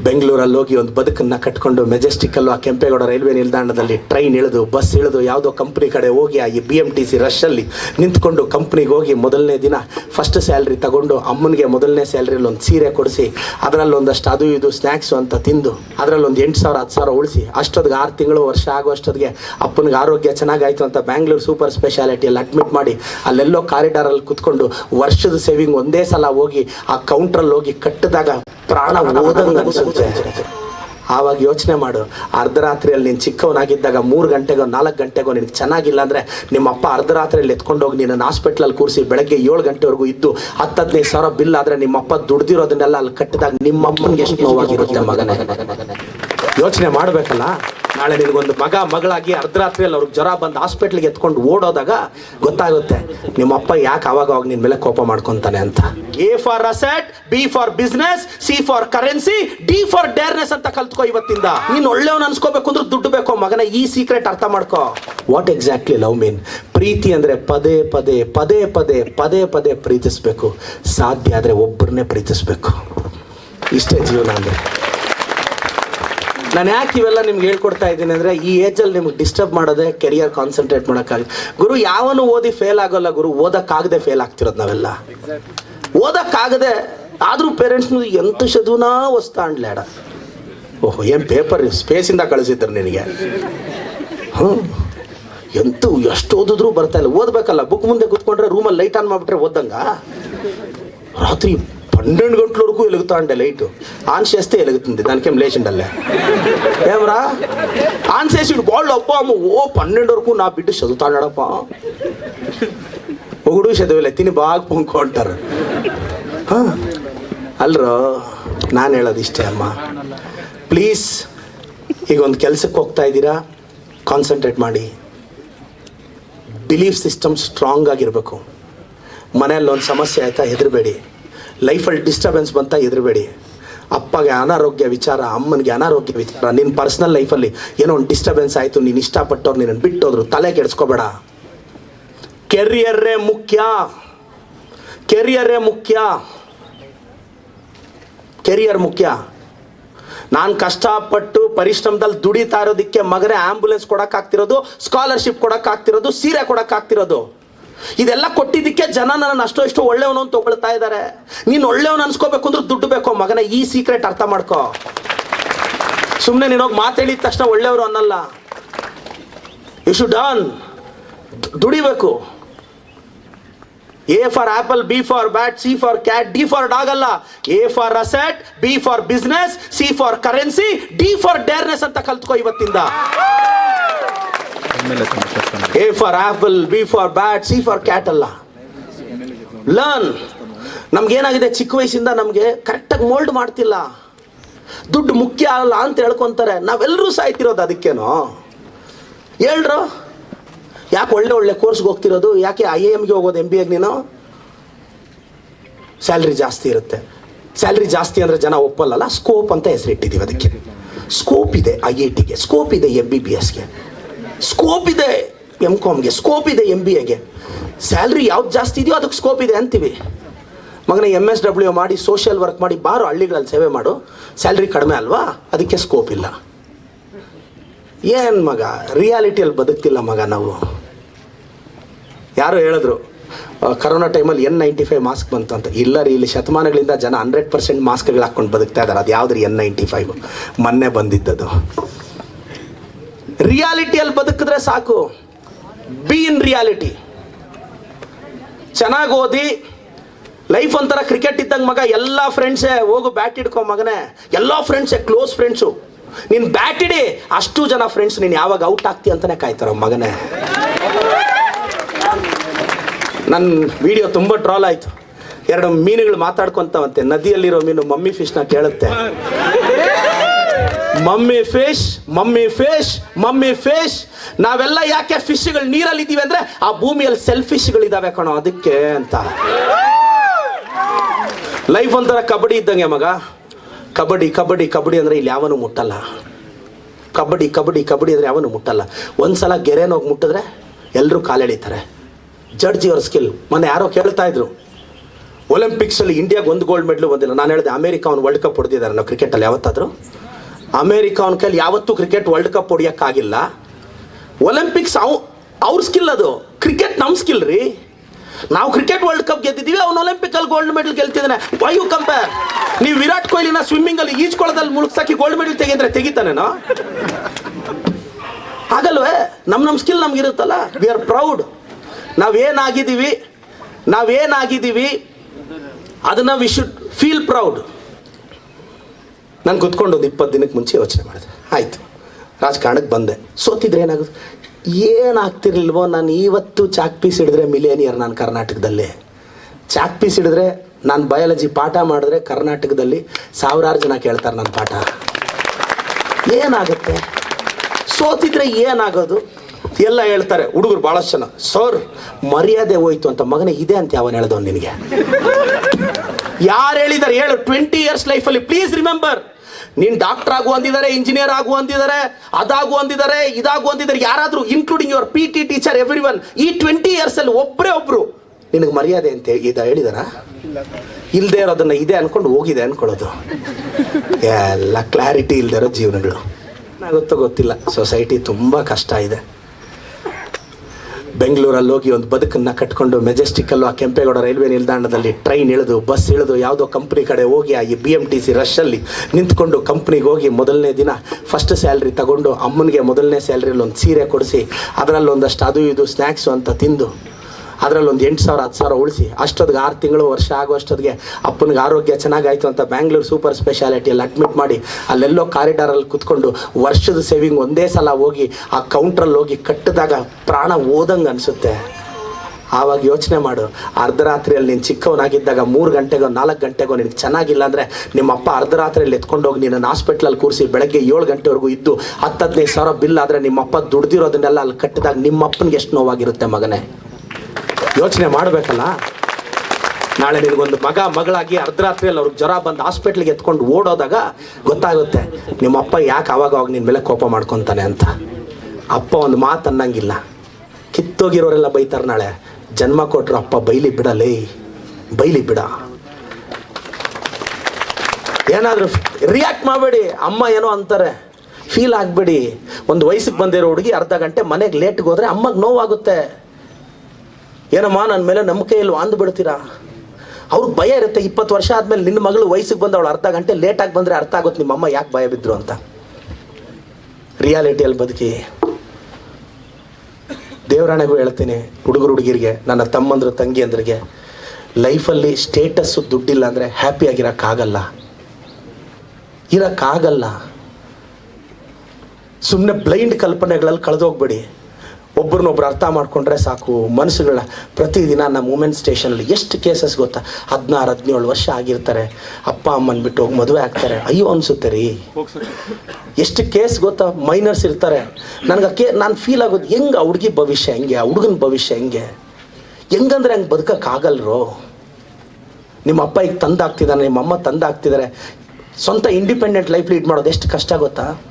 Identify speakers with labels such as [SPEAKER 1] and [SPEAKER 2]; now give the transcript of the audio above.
[SPEAKER 1] ಬೆಂಗಳೂರಲ್ಲಿ ಹೋಗಿ ಒಂದು ಬದುಕನ್ನು ಕಟ್ಕೊಂಡು ಮೆಜೆಸ್ಟಿಕ್ಕಲ್ಲೂ ಆ ಕೆಂಪೇಗೌಡ ರೈಲ್ವೆ ನಿಲ್ದಾಣದಲ್ಲಿ ಟ್ರೈನ್ ಇಳಿದು ಬಸ್ ಇಳಿದು ಯಾವುದೋ ಕಂಪ್ನಿ ಕಡೆ ಹೋಗಿ ಆ ಬಿ ಎಂ ಟಿ ಸಿ ರಶಲ್ಲಿ ನಿಂತ್ಕೊಂಡು ಕಂಪ್ನಿಗೆ ಹೋಗಿ ಮೊದಲನೇ ದಿನ ಫಸ್ಟ್ ಸ್ಯಾಲ್ರಿ ತಗೊಂಡು ಅಮ್ಮನಿಗೆ ಮೊದಲನೇ ಸ್ಯಾಲ್ರಿಯಲ್ಲಿ ಒಂದು ಸೀರೆ ಕೊಡಿಸಿ ಅದರಲ್ಲಿ ಒಂದಷ್ಟು ಅದು ಇದು ಸ್ನ್ಯಾಕ್ಸು ಅಂತ ತಿಂದು ಅದರಲ್ಲಿ ಒಂದು ಎಂಟು ಸಾವಿರ, ಹತ್ತು ಸಾವಿರ ಉಳಿಸಿ, ಅಷ್ಟೊತ್ತಿಗೆ ಆರು ತಿಂಗಳು ವರ್ಷ ಆಗೋ ಅಷ್ಟೊತ್ತಿಗೆ ಅಪ್ಪನಿಗೆ ಆರೋಗ್ಯ ಚೆನ್ನಾಗಾಯಿತು ಅಂತ ಬ್ಯಾಂಗ್ಳೂರು ಸೂಪರ್ ಸ್ಪೆಷಾಲಿಟಿಯಲ್ಲಿ ಅಡ್ಮಿಟ್ ಮಾಡಿ ಅಲ್ಲೆಲ್ಲೋ ಕಾರಿಡಾರಲ್ಲಿ ಕುತ್ಕೊಂಡು ವರ್ಷದ ಸೇವಿಂಗ್ ಒಂದೇ ಸಲ ಹೋಗಿ ಆ ಕೌಂಟ್ರಲ್ಲಿ ಹೋಗಿ ಕಟ್ಟಿದಾಗ ಪ್ರಾಣ ಓದಂಗೆ ಆವಾಗ ಯೋಚನೆ ಮಾಡು, ಅರ್ಧರಾತ್ರಿಯಲ್ಲಿ ನೀನು ಚಿಕ್ಕವನಾಗಿದ್ದಾಗ ಮೂರು ಗಂಟೆಗೋ ನಾಲ್ಕು ಗಂಟೆಗೋ ನಿನಗೆ ಚೆನ್ನಾಗಿಲ್ಲ ಅಂದರೆ ನಿಮ್ಮ ಅಪ್ಪ ಅರ್ಧರಾತ್ರಿಯಲ್ಲಿ ಎತ್ಕೊಂಡೋಗಿ ನಿನ್ನ ಹಾಸ್ಪಿಟ್ಲಲ್ಲಿ ಕೂರಿಸಿ ಬೆಳಗ್ಗೆ ಏಳು ಗಂಟೆವರೆಗೂ ಇದ್ದು ಹತ್ತು ಹದಿನೈದು ಸಾವಿರ ಬಿಲ್ ಆದರೆ ನಿಮ್ಮಪ್ಪ ದುಡ್ದಿರೋದನ್ನೆಲ್ಲ ಅಲ್ಲಿ ಕಟ್ಟಿದಾಗ ನಿಮ್ಮ ಅಪ್ಪನಿಗೆ ಎಷ್ಟು ನೋವಾಗಿರುತ್ತೆ ಮಗನೇ? ಯೋಚನೆ ಮಾಡಬೇಕಲ್ಲ? ನಾಳೆ ನಿನಗೊಂದು ಮಗ, ಮಗಳಾಗಿ ಅರ್ಧರಾತ್ರಿಯಲ್ಲಿ ಅವ್ರಿಗೆ ಜ್ವರ ಬಂದು ಹಾಸ್ಪಿಟ್ಲಿಗೆ ಎತ್ಕೊಂಡು ಓಡೋದಾಗ ಗೊತ್ತಾಗುತ್ತೆ, ನಿಮ್ಮ ಅಪ್ಪ ಯಾಕೆ ಅವಾಗ ಅವಾಗ ನಿನ್ನ ಮೇಲೆ ಕೋಪ ಮಾಡ್ಕೊತಾನೆ ಅಂತ. A for asset B for business C for currency D for dareness ಅಂತ ಕಲ್ತ್ಕೋ ಇವತ್ತಿಂದ. ನೀನು ಒಳ್ಳೆಯವನು ಅನ್ಸ್ಕೋಬೇಕು ಅಂದ್ರೆ ದುಡ್ಡು ಬೇಕೋ, ಮಗನ ಈ ಸೀಕ್ರೆಟ್ ಅರ್ಥ ಮಾಡ್ಕೋ. ವಾಟ್ ಎಕ್ಸಾಕ್ಟ್ಲಿ ಲವ್ ಮೀನ್ ಪ್ರೀತಿ ಅಂದ್ರೆ ಪದೇ ಪದೇ ಪದೇ ಪದೇ ಪದೇ ಪದೇ ಪ್ರೀತಿಸಬೇಕು. ಸಾಧ್ಯ ಆದ್ರೆ ಒಬ್ಬರನ್ನೇ ಪ್ರೀತಿಸಬೇಕು. ಇಷ್ಟೇ ಜೀವನ ಅಂದ್ರೆ. ನಾನು ಯಾಕೆ ಇವೆಲ್ಲ ನಿಮ್ಗೆ ಹೇಳ್ಕೊಡ್ತಾ ಇದ್ದೀನಿ ಅಂದರೆ ಈ ಏಜಲ್ಲಿ ನಿಮ್ಗೆ ಡಿಸ್ಟರ್ಬ್ ಮಾಡೋದೇ ಕೆರಿಯರ್ ಕಾನ್ಸಂಟ್ರೇಟ್ ಮಾಡೋಕ್ಕಾಗಲ್ಲ. ಗುರು, ಯಾವನು ಓದಿ ಫೇಲ್ ಆಗೋಲ್ಲ ಗುರು, ಓದೋಕ್ಕಾಗದೆ ಫೇಲ್ ಆಗ್ತಿರೋದು ನಾವೆಲ್ಲ. ಓದೋಕ್ಕಾಗದೆ, ಆದರೂ ಪೇರೆಂಟ್ಸ್ನು ಎಂತ ಶದುನಾ ವಸ್ತಾ ಅಂಡ್ಲೇಡ ಓಹೋ, ಏನು ಪೇಪರ್ ಸ್ಪೇಸಿಂದ ಕಳಿಸಿದ್ರು ನಿನಗೆ? ಹ್ಞೂ ಎಂತೂ ಎಷ್ಟು ಓದಿದ್ರು ಬರ್ತಾ ಇಲ್ಲ. ಓದಬೇಕಲ್ಲ ಬುಕ್ ಮುಂದೆ ಕೂತ್ಕೊಂಡ್ರೆ ರೂಮಲ್ಲಿ ಲೈಟ್ ಆನ್ ಮಾಡಿಬಿಟ್ರೆ ಓದಂಗ ರಾತ್ರಿ పన్నెండు గంటల వరకు వెలుగుతా ఉండే లైట్ ఆన్ చేస్తే వెలుగుతుంది దానికేం లేచిండల్లే ఏమరా ఆన్ చేసి వాళ్ళు అప్ప అమ్మ ఓ పన్నెండు వరకు నా బిడ్డ చదువుతాడప్ప ఒకడు చదివలే తిని బాగా పొంకుంటారు ಅಲ್ರೋ ನಾನು ಹೇಳೋದು ಇಷ್ಟೇ ಅಮ್ಮ ಪ್ಲೀಸ್ ಈಗ ಒಂದು ಕೆಲಸಕ್ಕೆ ಹೋಗ್ತಾ ಇದ್ದೀರಾ ಕಾನ್ಸಂಟ್ರೇಟ್ ಮಾಡಿ ಬಿಲೀಫ್ ಸಿಸ್ಟಮ್ ಸ್ಟ್ರಾಂಗ್ ಆಗಿರಬೇಕು ಮನೆಯಲ್ಲಿ ಒಂದು ಸಮಸ್ಯೆ ಆಯ್ತಾ ಹೆದರಬೇಡಿ ಲೈಫಲ್ಲಿ ಡಿಸ್ಟರ್ಬೆನ್ಸ್ ಬಂತ ಹೆದರಬೇಡಿ. ಅಪ್ಪಗೆ ಅನಾರೋಗ್ಯ ವಿಚಾರ, ಅಮ್ಮನಿಗೆ ಅನಾರೋಗ್ಯ ವಿಚಾರ. ನಿನ್ನ ಪರ್ಸ್ನಲ್ ಲೈಫಲ್ಲಿ ಏನೋ ಒಂದು ಡಿಸ್ಟರ್ಬೆನ್ಸ್ ಆಯಿತು, ನೀನು ಇಷ್ಟಪಟ್ಟವ್ರು ನಿನ್ನನ್ನು ಬಿಟ್ಟೋದ್ರು ತಲೆ ಕೆಡಿಸ್ಕೋಬೇಡ. ಕೆರಿಯರೇ ಮುಖ್ಯ. ಕೆರಿಯರೇ ಮುಖ್ಯ. ಕೆರಿಯರ್ ಮುಖ್ಯ. ನಾನು ಕಷ್ಟಪಟ್ಟು ಪರಿಶ್ರಮದಲ್ಲಿ ದುಡಿತಾ ಇರೋದಕ್ಕೆ ಮಗನೇ ಆಂಬುಲೆನ್ಸ್ ಕೊಡೋಕ್ಕಾಗ್ತಿರೋದು, ಸ್ಕಾಲರ್ಶಿಪ್ ಕೊಡೋಕ್ಕಾಗ್ತಿರೋದು, ಸೀರೆ ಕೊಡೋಕ್ಕಾಗ್ತಿರೋದು. ಇದೆಲ್ಲ ಕೊಟ್ಟಿದ್ದಕ್ಕೆ ಜನ ನನ್ನ ಅಷ್ಟೋ ಇಷ್ಟು ಒಳ್ಳೆಯವನು ಅಂತ ತಗೊಳ್ತಾ ಇದ್ದಾರೆ. ನೀನು ಒಳ್ಳೆಯವನು ಅನ್ಸ್ಕೋಬೇಕು ಅಂದ್ರೆ ದುಡ್ಡು ಬೇಕೋ ಮಗನ, ಈ ಸೀಕ್ರೆಟ್ ಅರ್ಥ ಮಾಡ್ಕೋ. ಸುಮ್ಮನೆ ನೀನೋಗಿ ಮಾತಾಡಿದ ತಕ್ಷಣ ಒಳ್ಳೆಯವರು ಅನ್ನಲ್ಲ. ಯು ಶುಡ್ ಡನ್ ದುಡಿಬೇಕು. A for apple B for bat C for cat D for dog ಅಲ್ಲ. A for asset B for business C for currency D for dareness ಅಂತ ಕಲ್ತ್ಕೋ ಇವತ್ತಿಂದ. A for apple B for bat C for cat ಅಲ್ಲ. Learn ನಮ್ಗೇನಾಗಿದೆ ಚಿಕ್ಕ ವಯಸ್ಸಿಂದ ನಮಗೆ ಕರೆಕ್ಟಾಗಿ ಮೋಲ್ಡ್ ಮಾಡ್ತಿಲ್ಲ. ದುಡ್ಡು ಮುಖ್ಯ ಅಲ್ಲ ಅಂತ ಹೇಳ್ಕೊಂತಾರೆ. ನಾವೆಲ್ಲರೂ ಸಾಯ್ತಿರೋದು ಅದಕ್ಕೇನೋ. ಹೇಳ್ರು? ಯಾಕೆ ಒಳ್ಳೆ ಒಳ್ಳೆ ಕೋರ್ಸ್ಗೆ ಹೋಗ್ತಿರೋದು? ಯಾಕೆ ಐ ಎ ಎಮ್ಗೆ ಹೋಗೋದು ಎಂ ಬಿ ಎಗೆ ನೀನು? ಸ್ಯಾಲ್ರಿ ಜಾಸ್ತಿ ಇರುತ್ತೆ. ಸ್ಯಾಲ್ರಿ ಜಾಸ್ತಿ ಅಂದರೆ ಜನ ಒಪ್ಪಲ್ಲಲ್ಲ? ಸ್ಕೋಪ್ ಅಂತ ಹೆಸರಿಟ್ಟಿದ್ದೀವಿ ಅದಕ್ಕೆ. ಸ್ಕೋಪ್ ಇದೆ ಐ ಐ ಟಿಗೆ ಸ್ಕೋಪ್ ಇದೆ ಎಂ ಬಿ ಬಿ ಎಸ್ಗೆ ಸ್ಕೋಪ್ ಇದೆ. ಎಂ ಕಾಮ್ಗೆ ಸ್ಕೋಪ್ ಇದೆ ಎಂ ಬಿ ಎಗೆ ಸ್ಯಾಲ್ರಿ ಯಾವ್ದು ಜಾಸ್ತಿ ಇದೆಯೋ ಅದಕ್ಕೆ ಸ್ಕೋಪ್ ಇದೆ ಅಂತೀವಿ. ಮಗನ ಎಂ ಎಸ್ ಡಬ್ಲ್ಯೂ ಮಾಡಿ ಸೋಷಿಯಲ್ ವರ್ಕ್ ಮಾಡಿ, ಬಾರು ಹಳ್ಳಿಗಳಲ್ಲಿ ಸೇವೆ ಮಾಡು. ಸ್ಯಾಲ್ರಿ ಕಡಿಮೆ ಅಲ್ವಾ? ಅದಕ್ಕೆ ಸ್ಕೋಪ್ ಇಲ್ಲ. ಏನು ಮಗ? ರಿಯಾಲಿಟಿಯಲ್ಲಿ ಬದುಕ್ತಿಲ್ಲ ಮಗ ನಾವು. ಯಾರು ಹೇಳಿದ್ರು ಕರೋನಾ ಟೈಮಲ್ಲಿ ಎನ್ ನೈಂಟಿ ಫೈವ್ ಮಾಸ್ಕ್ ಬಂತು ಅಂತ. ಇಲ್ಲ ರೀ, ಇಲ್ಲಿ ಶತಮಾನಗಳಿಂದ ಜನ ಹಂಡ್ರೆಡ್ ಪರ್ಸೆಂಟ್ ಮಾಸ್ಕ್ಗಳು ಹಾಕ್ಕೊಂಡು ಬದುಕ್ತಾ ಇದ್ದಾರೆ ಅದು ಯಾವ್ದು ರೀ ಎನ್ ನೈಂಟಿ ಫೈವ್ ಮೊನ್ನೆ ಬಂದಿದ್ದದು. ರಿಯಾಲಿಟಿಯಲ್ಲಿ ಬದುಕಿದ್ರೆ ಸಾಕು. ಬಿ ಇನ್ ರಿಯಾಲಿಟಿ ಚೆನ್ನಾಗಿ ಓದಿ ಲೈಫ್ ಒಂಥರ ಕ್ರಿಕೆಟ್ ಇದ್ದಂಗೆ ಮಗ, ಎಲ್ಲ ಫ್ರೆಂಡ್ಸೇ ಹೋಗು ಬ್ಯಾಟ್ ಹಿಡ್ಕೊ ಮಗನೇ. ಎಲ್ಲ ಫ್ರೆಂಡ್ಸೇ ಕ್ಲೋಸ್ ಫ್ರೆಂಡ್ಸು ನೀನು ಬ್ಯಾಟ್ ಇಡಿ ಅಷ್ಟು ಜನ ಫ್ರೆಂಡ್ಸ್ ನೀನು ಯಾವಾಗ ಔಟ್ ಆಗ್ತಿ ಅಂತಲೇ ಕಾಯ್ತಾರ ಮಗನೇ. ನನ್ನ ವಿಡಿಯೋ ತುಂಬ ಟ್ರಾಲ್ ಆಯಿತು. ಎರಡು ಮೀನುಗಳು ಮಾತಾಡ್ಕೊಂತವಂತೆ. ನದಿಯಲ್ಲಿರೋ ಮೀನು ಮಮ್ಮಿ ಫಿಶ್ನ ಕೇಳುತ್ತೆ. Mummy fish mummy fish mummy fish ನಾವೆಲ್ಲ ಯಾಕೆ ಫಿಶ್ಗಳು ನೀರಲ್ಲಿ ಇದ್ದೀವಿ ಅಂದ್ರೆ ಆ ಭೂಮಿಯಲ್ಲಿ ಸೆಲ್ಫಿಶ್ಗಳಿದ್ದಾವೆ ಕಣೋ, ಅದಕ್ಕೆ ಅಂತ. ಲೈಫ್ ಒಂಥರ ಕಬಡ್ಡಿ ಇದ್ದಂಗೆ ಮಗ. ಕಬಡ್ಡಿ ಕಬಡ್ಡಿ ಕಬಡ್ಡಿ ಅಂದ್ರೆ ಇಲ್ಲಿ ಯಾವನು ಮುಟ್ಟಲ್ಲ. ಕಬಡ್ಡಿ ಕಬಡ್ಡಿ ಕಬಡ್ಡಿ ಅಂದ್ರೆ ಯಾವನು ಮುಟ್ಟಲ್ಲ. ಒಂದ್ಸಲ ಗೆರೆನೋಗಿ ಮುಟ್ಟಿದ್ರೆ ಎಲ್ಲರೂ ಕಾಲೆಳಿತಾರೆ. ಜಡ್ಜ್ ಯುವರ್ ಸ್ಕಿಲ್ ಮೊನ್ನೆ ಯಾರೋ ಕೇಳ್ತಾ ಇದ್ರು ಒಲಿಂಪಿಕ್ಸಲ್ಲಿ ಇಂಡಿಯಾಗ ಒಂದು ಗೋಲ್ಡ್ ಮೆಡಲ್ ಬಂದಿಲ್ಲ. ನಾನು ಹೇಳಿದೆ, ಅಮೇರಿಕ ಅವ್ನು ವರ್ಲ್ಡ್ ಕಪ್ ಹೊಡೆದಿದ್ದಾರೆ. ನಾವು ಕ್ರಿಕೆಟಲ್ಲಿ ಯಾವತ್ತಾದರೂ? ಅಮೇರಿಕ ಅವನ ಕೈಲಿ ಯಾವತ್ತೂ ಕ್ರಿಕೆಟ್ ವರ್ಲ್ಡ್ ಕಪ್ ಹೊಡಿಯೋಕ್ಕಾಗಿಲ್ಲ. ಒಲಿಂಪಿಕ್ಸ್ ಅವ್ ಅವ್ರ ಸ್ಕಿಲ್ ಅದು. ಕ್ರಿಕೆಟ್ ನಮ್ಮ ಸ್ಕಿಲ್ ರೀ. ನಾವು ಕ್ರಿಕೆಟ್ ವರ್ಲ್ಡ್ ಕಪ್ ಗೆದ್ದಿದ್ದೀವಿ ಅವ್ನು ಒಲಿಂಪಿಕಲ್ಲಿ ಗೋಲ್ಡ್ ಮೆಡಲ್ ಗೆಲ್ತಿದ್ದಾನೆ ವೈ ಯು ಕಂಪೇರ್ ನೀವು ವಿರಾಟ್ ಕೊಹ್ಲಿನ ಸ್ವಿಮ್ಮಿಂಗಲ್ಲಿ ಈಜ್ಕೊಳದಲ್ಲಿ ಮುಳುಗ್ಸಾಕಿ ಗೋಲ್ಡ್ ಮೆಡಲ್ ತೆಗೆದ್ರೆ ತೆಗಿತಾನೇನೋ? ಆಗಲ್ವೇ ನಮ್ಮ ನಮ್ಮ ಸ್ಕಿಲ್ ನಮ್ಗಿರುತ್ತಲ್ಲ ವಿ ಆರ್ ಪ್ರೌಡ್ ನಾವೇನಾಗಿದ್ದೀವಿ ನಾವೇನಾಗಿದ್ದೀವಿ ಅದನ್ನು ವಿ ಶುಡ್ ಫೀಲ್ ಪ್ರೌಡ್ ನಾನು ಕುತ್ಕೊಂಡು ಒಂದು ಇಪ್ಪತ್ತು ದಿನಕ್ಕೆ ಮುಂಚೆ ಯೋಚನೆ ಮಾಡಿದೆ. ಆಯಿತು. ರಾಜಕಾರಣಕ್ಕೆ ಬಂದೆ. ಸೋತಿದ್ರೆ ಏನಾಗುತ್ತೆ? ಏನಾಗ್ತಿರ್ಲಿಲ್ವೋ? ನಾನು ಇವತ್ತು ಚಾಕ್ ಪೀಸ್ ಹಿಡಿದ್ರೆ ಮಿಲೇನಿಯರ್ ನಾನು ಕರ್ನಾಟಕದಲ್ಲಿ. ಚಾಕ್ ಪೀಸ್ ಹಿಡಿದ್ರೆ ನಾನು ಬಯಾಲಜಿ ಪಾಠ ಮಾಡಿದ್ರೆ ಕರ್ನಾಟಕದಲ್ಲಿ ಸಾವಿರಾರು ಜನ ಕೇಳ್ತಾರೆ ನನ್ನ ಪಾಠ. ಏನಾಗುತ್ತೆ? ಸೋತಿದ್ರೆ ಏನಾಗೋದು? ಎಲ್ಲ ಹೇಳ್ತಾರೆ. ಹುಡುಗರು ಭಾಳಷ್ಟು ಜನ, ಸರ್, ಮರ್ಯಾದೆ ಹೋಯ್ತು ಅಂತ ಮಗನೇ ಇದೆ ಅಂತ ಯಾವನ್ ಹೇಳ್ದವ್ ನಿನಗೆ? ಯಾರು ಹೇಳಿದ್ದಾರೆ ಹೇಳು. ಟ್ವೆಂಟಿ ಇಯರ್ಸ್ ಲೈಫಲ್ಲಿ ಪ್ಲೀಸ್ ರಿಮೆಂಬರ್ ನೀನು ಡಾಕ್ಟರ್ ಆಗು ಅಂದಿದ್ದಾರೆ ಇಂಜಿನಿಯರ್ ಆಗು ಅಂದಿದ್ದಾರೆ ಅದಾಗು ಅಂದಿದ್ದಾರೆ ಇದಾಗು ಅಂದಿದ್ದಾರೆ ಯಾರಾದರೂ including your P T teacher every one ಈ ಟ್ವೆಂಟಿ ಇಯರ್ಸಲ್ಲಿ ಒಬ್ಬರೇ ಒಬ್ಬರು ನಿನಗೆ ಮರ್ಯಾದೆ ಅಂತ ಇದ ಹೇಳಿದಾರ? ಇಲ್ಲದೆ ಇರೋದನ್ನ ಇದೆ ಅನ್ಕೊಂಡು ಹೋಗಿದೆ ಅನ್ಕೊಳ್ಳೋದು. ಎಲ್ಲ ಕ್ಲಾರಿಟಿ ಇಲ್ಲದೆ ಇರೋ ಜೀವನಗಳು. ಗೊತ್ತೋ ಗೊತ್ತಿಲ್ಲ. ಸೊಸೈಟಿ ತುಂಬ ಕಷ್ಟ ಇದೆ. ಬೆಂಗಳೂರಲ್ಲಿ ಹೋಗಿ ಒಂದು ಬದುಕನ್ನು ಕಟ್ಕೊಂಡು ಮೆಜೆಸ್ಟಿಕ್ಕಲ್ಲೂ ಆ ಕೆಂಪೇಗೌಡ ರೈಲ್ವೆ ನಿಲ್ದಾಣದಲ್ಲಿ ಟ್ರೈನ್ ಇಳಿದು ಬಸ್ ಇಳಿದು ಯಾವುದೋ ಕಂಪ್ನಿ ಕಡೆ ಹೋಗಿ ಆ ಬಿ ಎಂ ಟಿ ಸಿ ರಶಲ್ಲಿ ನಿಂತ್ಕೊಂಡು ಕಂಪ್ನಿಗೆ ಹೋಗಿ ಮೊದಲನೇ ದಿನ ಫಸ್ಟ್ ಸ್ಯಾಲ್ರಿ ತಗೊಂಡು ಅಮ್ಮನಿಗೆ ಮೊದಲನೇ ಸ್ಯಾಲ್ರಿಯಲ್ಲಿ ಒಂದು ಸೀರೆ ಕೊಡಿಸಿ ಅದರಲ್ಲಿ ಒಂದಷ್ಟು ಅದು ಇದು ಸ್ನ್ಯಾಕ್ಸು ಅಂತ ತಿಂದು ಅದರಲ್ಲಿ ಒಂದು ಎಂಟು ಸಾವಿರ ಹತ್ತು ಸಾವಿರ ಉಳಿಸಿ ಅಷ್ಟೊತ್ತಿಗೆ ಆರು ತಿಂಗಳು ವರ್ಷ ಆಗುವಷ್ಟೊತ್ತಿಗೆ ಅಪ್ಪನಿಗೆ ಆರೋಗ್ಯ ಚೆನ್ನಾಗಾಯಿತು ಅಂತ ಬ್ಯಾಂಗ್ಳೂರು ಸೂಪರ್ ಸ್ಪೆಷಾಲಿಟಿಯಲ್ಲಿ ಅಡ್ಮಿಟ್ ಮಾಡಿ ಅಲ್ಲೆಲ್ಲೋ ಕಾರಿಡಾರಲ್ಲಿ ಕುತ್ಕೊಂಡು ವರ್ಷದ ಸೇವಿಂಗ್ ಒಂದೇ ಸಲ ಹೋಗಿ ಆ ಕೌಂಟ್ರಲ್ಲಿ ಹೋಗಿ ಕಟ್ಟಿದಾಗ ಪ್ರಾಣ ಓದಂಗೆ ಅನಿಸುತ್ತೆ. ಆವಾಗ ಯೋಚನೆ ಮಾಡು ಅರ್ಧರಾತ್ರಿಯಲ್ಲಿ ನೀನು ಚಿಕ್ಕವನಾಗಿದ್ದಾಗ ಮೂರು ಗಂಟೆಗೋ, ನಾಲ್ಕು ಗಂಟೆಗೋ ನಿನಗೆ ಚೆನ್ನಾಗಿಲ್ಲ ಅಂದರೆ ನಿಮ್ಮಪ್ಪ ಅರ್ಧರಾತ್ರಿಯಲ್ಲಿ ಎತ್ಕೊಂಡೋಗಿ ನಿನ್ನ ಹಾಸ್ಪಿಟ್ಲಲ್ಲಿ ಕೂರಿಸಿ ಬೆಳಗ್ಗೆ ಏಳು ಗಂಟೆವರೆಗೂ ಇದ್ದು ಹತ್ತು ಹದಿನೈದು ಸಾವಿರ ಬಿಲ್ ಆದರೆ ನಿಮ್ಮಪ್ಪ ದುಡ್ದಿರೋದನ್ನೆಲ್ಲ ಅಲ್ಲಿ ಕಟ್ಟಿದಾಗ ನಿಮ್ಮಪ್ಪನಿಗೆ ಎಷ್ಟು ನೋವಾಗಿರುತ್ತೆ ಮಗನೇ? ಯೋಚನೆ ಮಾಡಬೇಕಲ್ಲ? ನಾಳೆ ನಿನಗೊಂದು ಮಗ, ಮಗಳಾಗಿ ಅರ್ಧರಾತ್ರಿಯಲ್ಲಿ ಅವ್ರಿಗೆ ಜ್ವರ ಬಂದು ಹಾಸ್ಪಿಟ್ಲಿಗೆ ಎತ್ಕೊಂಡು ಓಡೋದಾಗ ಗೊತ್ತಾಗುತ್ತೆ ನಿಮ್ಮ ಅಪ್ಪ ಯಾಕೆ ಆವಾಗ ಅವಾಗ ನಿನ್ನ ಮೇಲೆ ಕೋಪ ಮಾಡ್ಕೊತಾನೆ ಅಂತ. ಅಪ್ಪ ಒಂದು ಮಾತು ಅನ್ನಂಗಿಲ್ಲ. ಕಿತ್ತೋಗಿರೋರೆಲ್ಲ ಬೈತಾರೆ ನಾಳೆ. ಜನ್ಮ ಕೊಟ್ಟರು ಅಪ್ಪ, ಬೈಲಿ ಬಿಡಲೇ ಬೈಲಿ ಬಿಡ. ಏನಾದರೂ ರಿಯಾಕ್ಟ್ ಮಾಡಬೇಡಿ. ಅಮ್ಮ ಏನೋ ಅಂತಾರೆ. ಫೀಲ್ ಆಗಬೇಡಿ. ಒಂದು ವಯಸ್ಸಿಗೆ ಬಂದಿರೋ ಹುಡುಗಿ ಅರ್ಧ ಗಂಟೆ ಮನೆಗೆ ಲೇಟ್ಗೆ ಹೋದರೆ ಅಮ್ಮಗೆ ನೋವಾಗುತ್ತೆ. ಏನಮ್ಮ ನನ್ನ ಮೇಲೆ ನಂಬಿಕೆ ಇಲ್ವಾ ಅಂದ್ಬಿಡ್ತೀರಾ ಅವ್ರಿಗೆ ಭಯ ಇರುತ್ತೆ. ಇಪ್ಪತ್ತು ವರ್ಷ ಆದಮೇಲೆ ನಿನ್ನ ಮಗಳು ವಯಸ್ಸಿಗೆ ಬಂದವಳು ಅರ್ಧ ಗಂಟೆ ಲೇಟಾಗಿ ಬಂದರೆ ಅರ್ಥ ಆಗುತ್ತೆ ನಿಮ್ಮಮ್ಮ ಯಾಕೆ ಭಯ ಬಿದ್ದರು ಅಂತ. ರಿಯಾಲಿಟಿಯಲ್ಲಿ ಬದುಕಿ. ದೇವರಾಣೆಗೂ ಹೇಳ್ತೀನಿ, ಹುಡುಗರು ಹುಡುಗಿರಿಗೆ, ನನ್ನ ತಮ್ಮಂದ್ರು ತಂಗಿಯಂದ್ರಿಗೆ ಲೈಫಲ್ಲಿ ಸ್ಟೇಟಸ್ಸು ದುಡ್ಡಿಲ್ಲ ಅಂದರೆ ಹ್ಯಾಪಿಯಾಗಿರೋಕ್ಕಾಗಲ್ಲ ಇರೋಕ್ಕಾಗಲ್ಲ ಸುಮ್ಮನೆ ಬ್ಲೈಂಡ್ ಕಲ್ಪನೆಗಳಲ್ಲಿ ಕಳೆದೋಗ್ಬೇಡಿ. ಒಬ್ರನ್ನೊಬ್ರು ಅರ್ಥ ಮಾಡ್ಕೊಂಡ್ರೆ ಸಾಕು. ಮನಸ್ಸುಗಳ ಪ್ರತಿದಿನ ನಮ್ಮ ವುಮೆನ್ ಸ್ಟೇಷನಲ್ಲಿ ಎಷ್ಟು ಕೇಸಸ್ ಗೊತ್ತಾ? ಹದಿನಾರು, ಹದಿನೇಳು ವರ್ಷ ಆಗಿರ್ತಾರೆ. ಅಪ್ಪ, ಅಮ್ಮನ ಬಿಟ್ಟು ಹೋಗಿ ಮದುವೆ ಆಗ್ತಾರೆ. ಅಯ್ಯೋ ಅನಿಸುತ್ತೆ ರೀ. ಎಷ್ಟು ಕೇಸ್ ಗೊತ್ತಾ? ಮೈನರ್ಸ್ ಇರ್ತಾರೆ. ನನಗೆ ಕೇ ನಾನು ಫೀಲ್ ಆಗೋದು ಹೆಂಗೆ ಆ ಹುಡುಗಿ ಭವಿಷ್ಯ ಹೆಂಗೆ? ಆ ಹುಡುಗನ ಭವಿಷ್ಯ ಹೆಂಗೆ? ಹೆಂಗಂದ್ರೆ ಹಂಗೆ ಬದುಕೋಕ್ಕಾಗಲ್ರೋ? ನಿಮ್ಮ ಅಪ್ಪ ಈಗ ತಂದಾಗ್ತಿದ್ದಾನೆ ನಿಮ್ಮ ಅಮ್ಮ ತಂದಾಗ್ತಿದ್ದಾರೆ ಸ್ವಂತ ಇಂಡಿಪೆಂಡೆಂಟ್ ಲೈಫ್ ಲೀಡ್ ಮಾಡೋದು ಎಷ್ಟು ಕಷ್ಟ ಗೊತ್ತಾ?